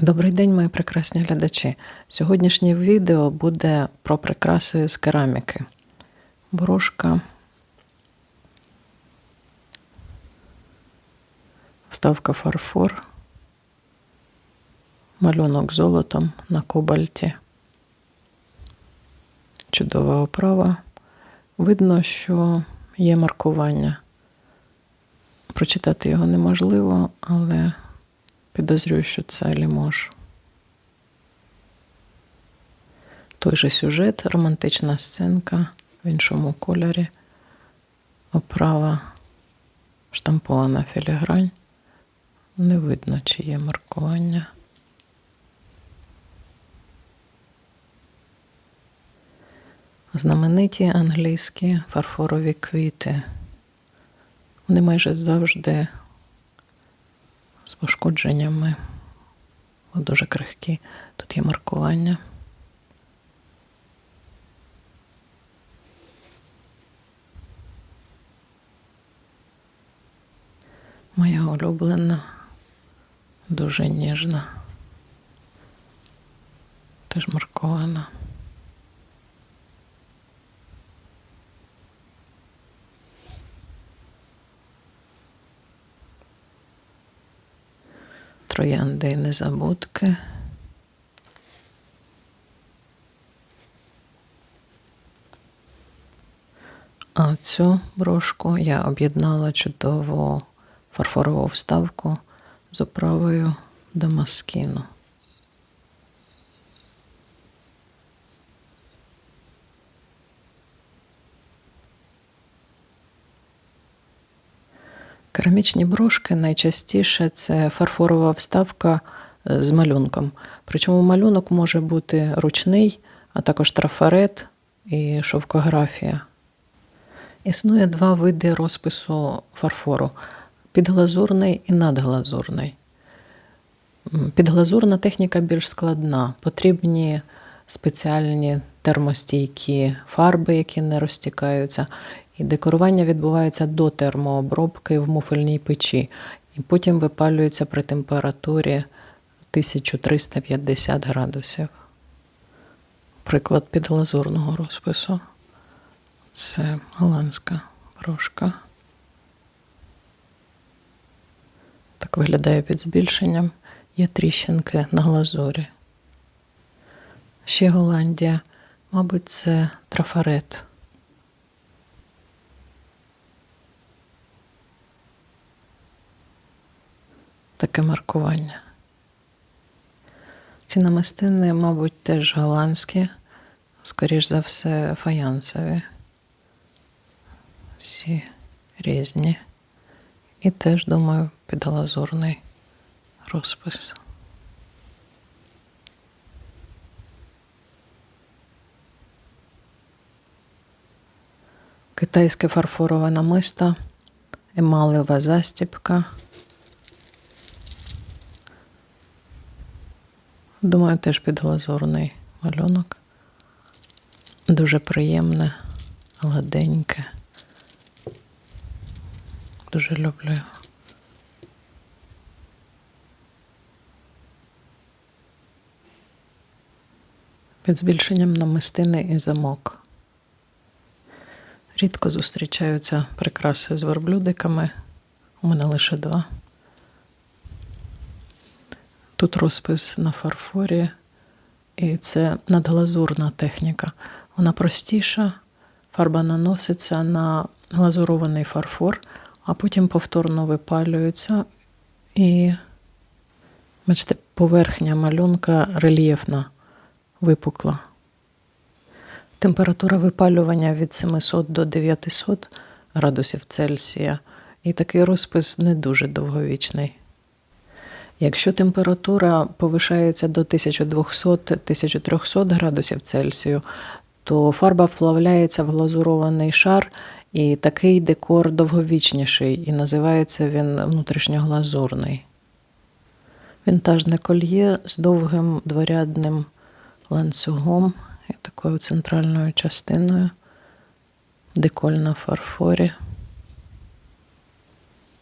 Добрий день, мої прекрасні глядачі. Сьогоднішнє відео буде про прикраси з кераміки. Брошка. Вставка фарфор. Малюнок золотом на кобальті. Чудова оправа. Видно, що є маркування. Прочитати його неможливо, але підозрюю, що це лімож. Той же сюжет, романтична сценка в іншому кольорі. Оправа штампована філігрань. Не видно, чи є маркування. Знамениті англійські фарфорові квіти. Вони майже завжди з пошкодженнями. Дуже крихкі. Тут є маркування. Моя улюблена, дуже ніжна. Теж маркована. Троянди і незабудки. А цю брошку я об'єднала чудову фарфорову вставку з оправою Дамаскіну. Керамічні брошки найчастіше це фарфорова вставка е, з малюнком. Причому малюнок може бути ручний, а також трафарет і шовкографія. Існує два види розпису фарфору підглазурний і надглазурний. Підглазурна техніка більш складна. Потрібні спеціальні термостійкі фарби, які не розтікаються. І декорування відбувається до термообробки в муфельній печі. І потім випалюється при температурі 1350 градусів. Приклад підглазурного розпису. Це голландська брошка. Так виглядає під збільшенням. Є тріщинки на глазурі. Ще Голландія, мабуть, це трафарет. Таке маркування. Ці намистини, мабуть, теж голландські, скоріш за все, фаянсові. Всі різні. І теж, думаю, підглазурний розпис. Китайське фарфорове намисто, емалева застіпка. Думаю, теж підглазурний малюнок. Дуже приємне, гладеньке. Дуже люблю його. Під збільшенням намистини і замок. Рідко зустрічаються прикраси з верблюдиками. У мене лише два. Тут розпис на фарфорі, і це надглазурна техніка. Вона простіша, фарба наноситься на глазурований фарфор, а потім повторно випалюється. І, бачите, поверхня малюнка рельєфна, випукла. Температура випалювання від 700 до 900 градусів Цельсія, і такий розпис не дуже довговічний. Якщо температура повишається до 1200-1300 градусів Цельсію, то фарба вплавляється в глазурований шар, і такий декор довговічніший, і називається він внутрішньоглазурний. Вінтажне кольє з довгим дворядним ланцюгом і такою центральною частиною, деколь на фарфорі.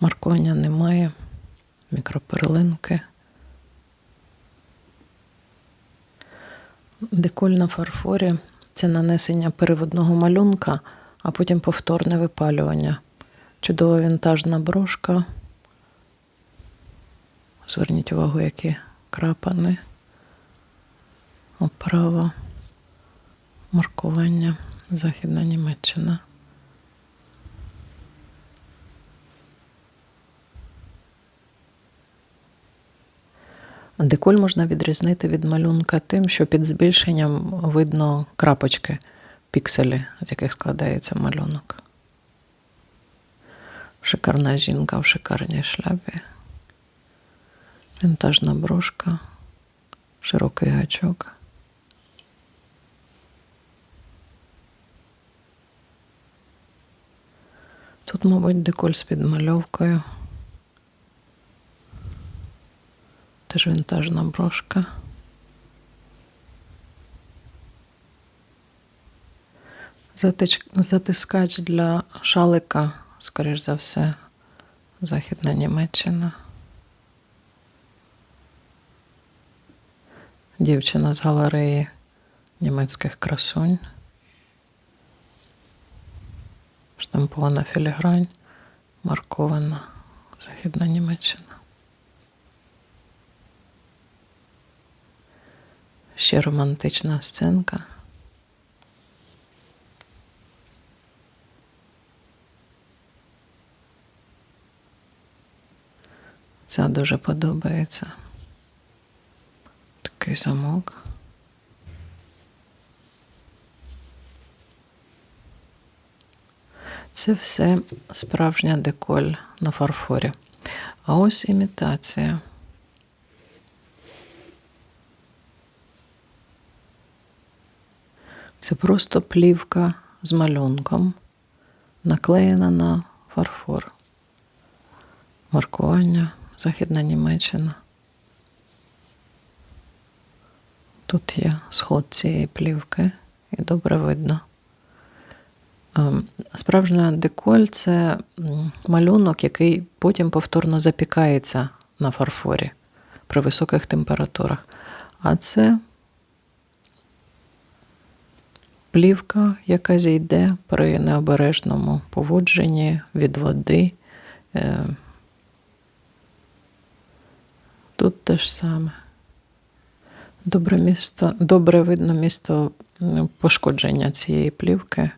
Маркування немає, мікроперлинки. Деколь на фарфорі це нанесення переводного малюнка, а потім повторне випалювання. Чудова вінтажна брошка. Зверніть увагу, які крапани, оправа, маркування, Західна Німеччина. Деколь можна відрізнити від малюнка тим, що під збільшенням видно крапочки, пікселі, з яких складається малюнок. Шикарна жінка в шикарній шляпі. Вінтажна брошка, широкий гачок. Тут, мабуть, деколь з підмальовкою. Теж вінтажна брошка. Затискач для шалика, скоріш за все, Західна Німеччина. Дівчина з галереї німецьких красунь. Штампована філігрань, маркована Західна Німеччина. Ще романтична сценка. Це дуже подобається. Такий замок. Це все справжня деколь на фарфорі. А ось імітація. Це просто плівка з малюнком, наклеєна на фарфор. Маркування Західна Німеччина. Тут є сход цієї плівки і добре видно. Ем, Справжня деколь це малюнок, який потім повторно запікається на фарфорі при високих температурах. А це плівка, яка зійде при необережному поводженні від води. Е, Тут те ж саме. Добре, місто, добре видно місто пошкодження цієї плівки.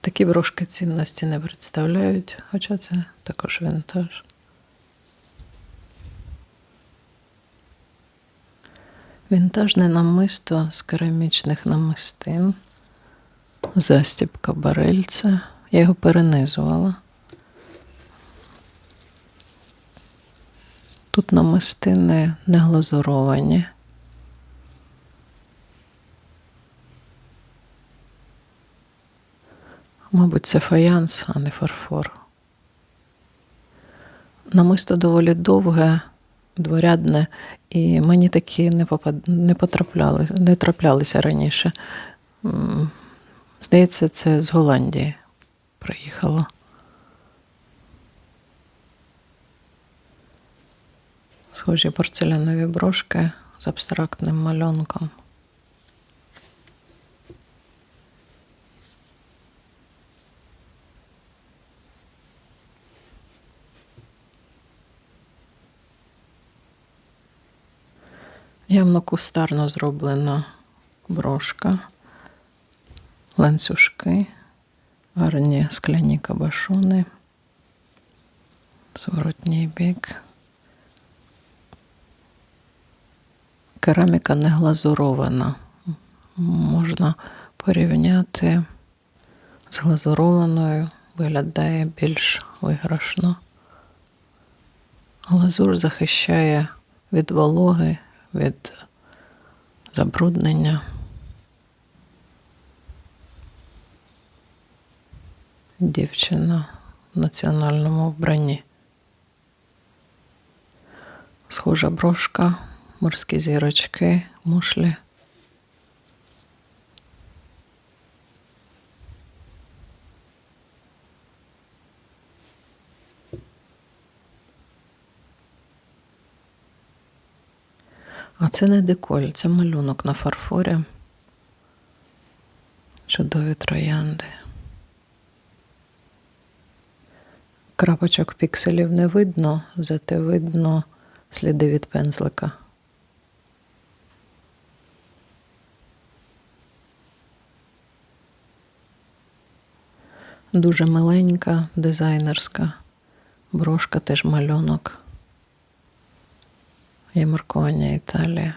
Такі брошки цінності не представляють, хоча це також вінтаж. Вінтажне намисто з керамічних намистин. Застібка барельця. Я його перенизувала. Тут намистини не глазуровані. Мабуть, це фаянс, а не фарфор. Намисто доволі довге, дворядне, і мені такі не, попад... не потрапляли, не траплялися раніше. Здається, це з Голландії приїхало. Схожі порцелянові брошки з абстрактним малюнком. Явно кустарно зроблена брошка, ланцюжки, гарні скляні кабашони, зворотній бік. Кераміка не глазурована. Можна порівняти з глазурованою, виглядає більш виграшно. Глазур захищає від вологи, від забруднення. Дівчина в національному вбранні. Схожа брошка, морські зірочки, мушлі. А це не деколь, це малюнок на фарфорі. Чудові троянди. Крапочок пікселів не видно, зате видно сліди від пензлика. Дуже миленька, дизайнерська. Брошка теж малюнок. Є маркування Італія.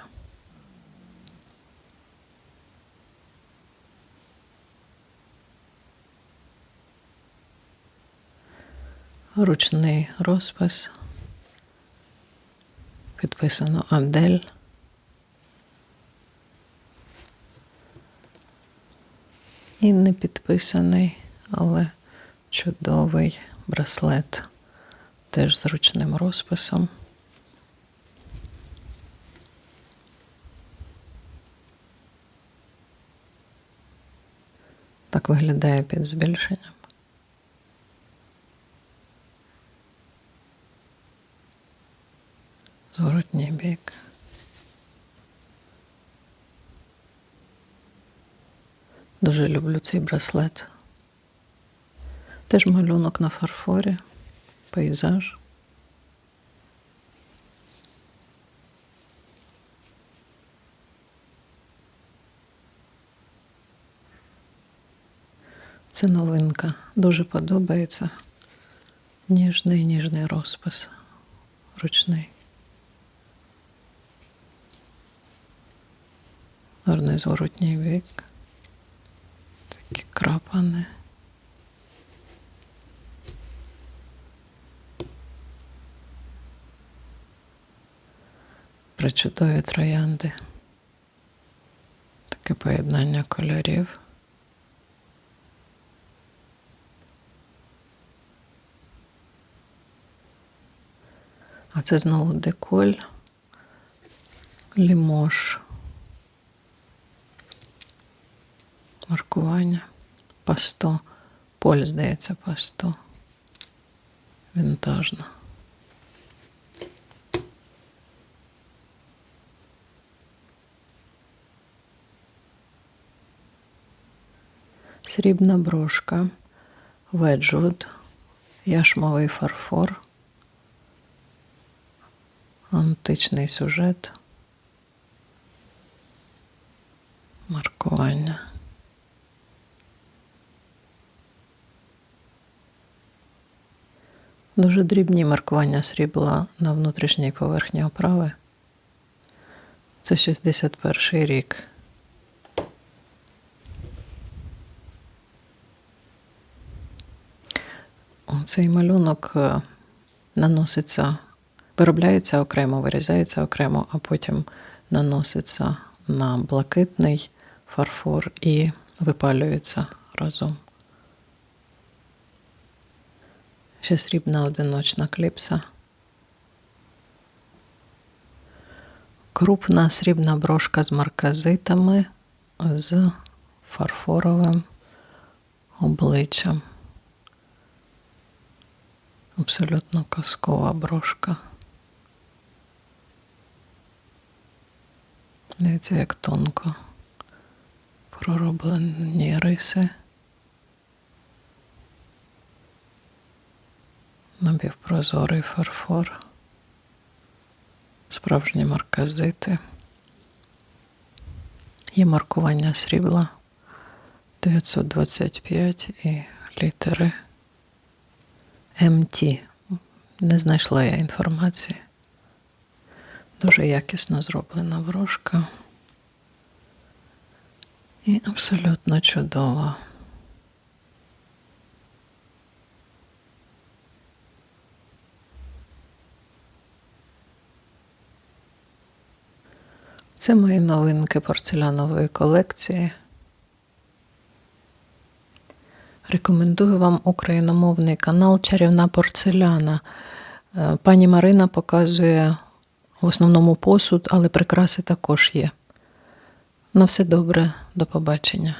Ручний розпис. Підписано Адель. І не підписаний, але чудовий браслет. Теж з ручним розписом. Виглядає під збільшенням. Зворотній бік. Дуже люблю цей браслет. Теж малюнок на фарфорі, пейзаж. Це новинка. Дуже подобається. Ніжний, ніжний розпис. Ручний. Гарний зворотній бік. Такі крапани. Причудові троянди. Таке поєднання кольорів. Це знову деколь, лімош. Маркування. Пасто. Поль, здається, пасто. Вінтажно. Срібна брошка. Веджвуд. Яшмовий фарфор. Античний сюжет. Маркування. Дуже дрібні маркування срібла на внутрішній поверхні оправи. Це 61 рік. Цей малюнок е, наноситься, виробляється окремо, вирізається окремо, а потім наноситься на блакитний фарфор і випалюється разом. Ще срібна одиночна кліпса. Крупна срібна брошка з марказитами з фарфоровим обличчям. Абсолютно казкова брошка. Дивіться, як тонко пророблені риси. Напівпрозорий фарфор, справжні марказити. Є маркування срібла 925 і літери МТ. Не знайшла я інформації. Дуже якісно зроблена брошка. І абсолютно чудова. Це мої новинки порцелянової колекції. Рекомендую вам україномовний канал Чарівна порцеляна. Е, Пані Марина показує в основному посуд, але прикраси також є. На все добре, до побачення.